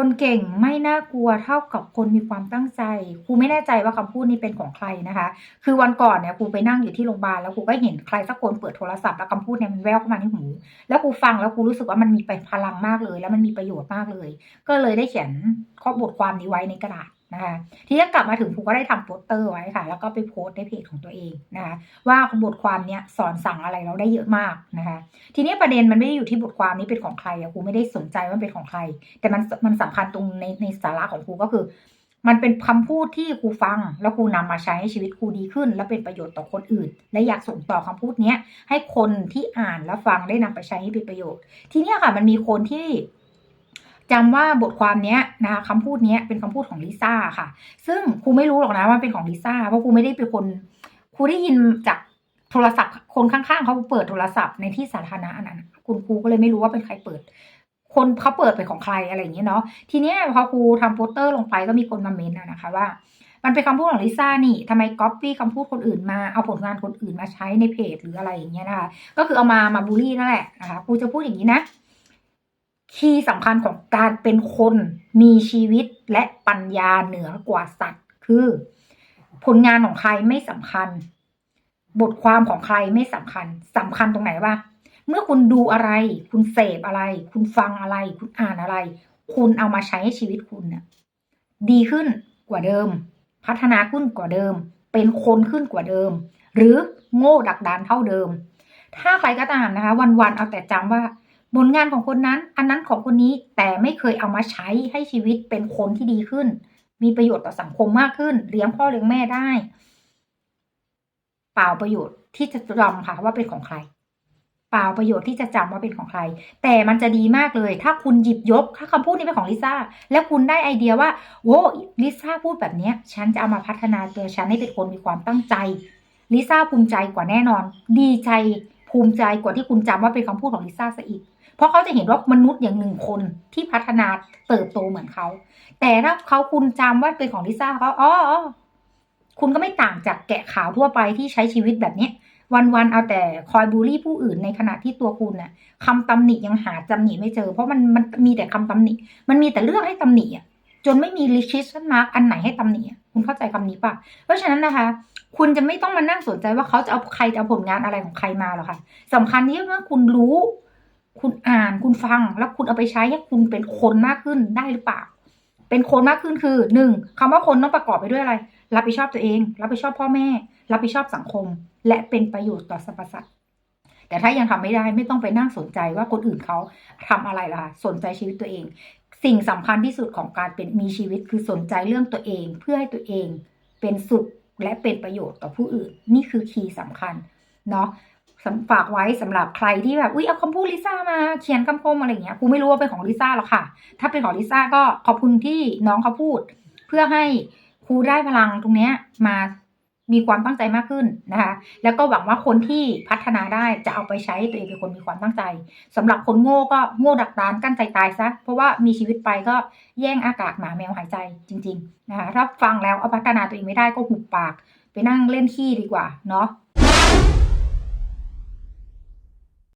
คนเก่งไม่น่ากลัวเท่ากับคนมีความตั้งใจครูไม่แน่ใจว่าคำพูดนี้เป็นของใครนะคะ คือวันก่อนเนี่ยครูไปนั่งอยู่ที่โรงพยาบาลแล้วครูก็เห็นใครสักคนเปิดโทรศัพท์แล้วคำพูดเนี่ยมันแว่วเข้ามาในหู แล้วครูฟังแล้วครูรู้สึกว่ามันมีไปพลังมากเลย แล้วมันมีประโยชน์มากเลย ก็เลยได้เขียนข้อบทความนี้ไว้ในกระดาษ นะคะทีนี้กลับมาถึงครูก็ได้ทำโปสเตอร์ไว้ค่ะ แล้วก็ไปโพสต์ในเพจของตัวเองนะคะ ว่าบทความเนี้ยสอนสั่งอะไรเราได้เยอะมากนะคะ ทีนี้ประเด็นมันไม่ได้อยู่ที่บทความนี้เป็นของใครอะครูไม่ได้สนใจว่าเป็นของใคร แต่มันมันสำคัญตรงในในสาระของครูก็คือ มันเป็นคำพูดที่ครูฟัง แล้วครูนำมาใช้ให้ชีวิตครูดีขึ้น และเป็นประโยชน์ต่อคนอื่น และอยากส่งต่อคำพูดเนี้ยให้คนที่อ่านและฟังได้นำไปใช้ให้เป็นประโยชน์ ทีนี้ค่ะมันมีคนที่ จำว่าบทความเนี้ยนะคะคำพูดเนี้ยเป็นคำพูดของลิซ่าค่ะ ซึ่งครูไม่รู้หรอกนะว่าเป็นของลิซ่าเพราะครูไม่ได้เป็นคนครูได้ยินจากโทรศัพท์ คนข้างๆเขาเปิดโทรศัพท์ในที่สาธารณะอันนั้นคุณครูก็เลยไม่รู้ว่าเป็นใครเปิด คนเขาเปิดเป็นของใครอะไรอย่างเงี้ยเนาะทีเนี้ยพอครูทำโปสเตอร์ลงไปก็มีคนมาเมนต์นะคะว่ามันเป็นคำพูดของลิซ่านี่ทำไมก๊อปปี้คำพูดคนอื่นมาเอาผลงานคนอื่นมาใช้ในเพจหรืออะไรอย่างเงี้ยนะคะ ก็คือเอามามาบูลลี่นั่นแหละนะคะครูจะพูดอย่างนี้นะ คีย์สำคัญของการเป็นคนมีชีวิตและปัญญาเหนือกว่าสัตว์ คือ ผลงานของใครไม่สำคัญ บทความของใครไม่สำคัญสำคัญตรงไหนวะเมื่อคุณดูอะไร คุณเสพอะไร คุณฟังอะไร คุณอ่านอะไร คุณเอามาใช้ให้ชีวิตคุณเนี่ยดีขึ้นกว่าเดิม พัฒนาขึ้นกว่าเดิม เป็นคนขึ้นกว่าเดิม หรือโง่ดักดานเท่าเดิม ถ้าใครก็ตามนะคะ วันๆเอาแต่จำว่า ผลงานของคนนั้น อันนั้นของคนนี้แต่ไม่เคยเอามาใช้ให้ชีวิตเป็นคนที่ดีขึ้น มีประโยชน์ต่อสังคมมากขึ้น เลี้ยงพ่อเลี้ยงแม่ได้ เปล่าประโยชน์ที่จะจำค่ะว่าเป็นของใคร เปล่าประโยชน์ที่จะจำว่าเป็นของใคร แต่มันจะดีมากเลย ถ้าคุณหยิบยกถ้าคำพูดนี้เป็นของลิซ่าแล้วคุณได้ไอเดียว่าโว้ลิซ่าพูดแบบเนี้ยฉันจะเอามาพัฒนาตัวฉันให้เป็นคนมีความตั้งใจลิซ่าภูมิใจกว่าแน่นอน ดีใจ ภูมิใจกว่าที่คุณจำว่าเป็นคำพูดของลิซ่าซะอีก เพราะเขาจะเห็นว่ามนุษย์อย่างหนึ่งคนที่พัฒนาเติบโตเหมือนเขา แต่ถ้าเขาคุณจำว่าเป็นของลิซ่าเขาอ๋ออคุณก็ไม่ต่างจากแกะขาวทั่วไปที่ใช้ชีวิตแบบเนี้ยวันๆเอาแต่คอยบูลลี่ผู้อื่นในขณะที่ตัวคุณน่ะคำตำหนิยังหาตำหนิไม่เจอ เพราะมันมันมีแต่คำตำหนิ มันมีแต่เรื่องให้ตำหนิอะจนไม่มีลิชิชันมาร์กอันไหนให้ตำหนิคุณเข้าใจคำนี้ปะเพราะฉะนั้นนะคะ คุณจะไม่ต้องมานั่งสนใจว่าเขาจะเอาใครจะเอาผลงานอะไรของใครมาหรอกค่ะสำคัญที่ว่าคุณรู้ คุณอ่านคุณฟัง แล้วคุณเอาไปใช้ให้คุณเป็นคนมากขึ้นได้หรือเปล่า เป็นคนมากขึ้นคือหนึ่งคำว่าคนต้องประกอบไปด้วยอะไร รับผิดชอบตัวเอง รับผิดชอบพ่อแม่ รับผิดชอบสังคม และเป็นประโยชน์ต่อสรรพสัตว์แต่ถ้ายังทำไม่ได้ไม่ต้องไปนั่งสนใจว่าคนอื่นเขาทำอะไรล่ะสนใจชีวิตตัวเอง สิ่งสำคัญที่สุดของการเป็นมีชีวิตคือสนใจเรื่องตัวเอง เพื่อให้ตัวเองเป็นสุข และเป็นประโยชน์ต่อผู้อื่น นี่คือคีย์สำคัญเนาะฝากไว้สำหรับใครที่แบบอุ้ยเอาคำพูดลิซ่ามาเขียนคำคมอะไรอย่างเงี้ยครูไม่รู้ว่าเป็นของลิซ่าหรอกค่ะ ถ้าเป็นของลิซ่าก็ขอบคุณที่น้องเขาพูด เพื่อให้ครูได้พลังตรงเนี้ยมา มีความตั้งใจมากขึ้นนะคะ แล้วก็หวังว่าคนที่พัฒนาได้จะเอาไปใช้ใตัวเองเป็นคนมีความตั้งใจสำหรับคนโง่ก็โง่ดักดานกั้นใจตายซะ เพราะว่ามีชีวิตไปก็แย่งอากาศหมาแมวหายใจจริง ๆ นะคะ ถ้าฟังแล้วเอาพัฒนาตัวเองไม่ได้ก็หุบปาก ไปนั่งเล่นขี้ดีกว่าเนาะ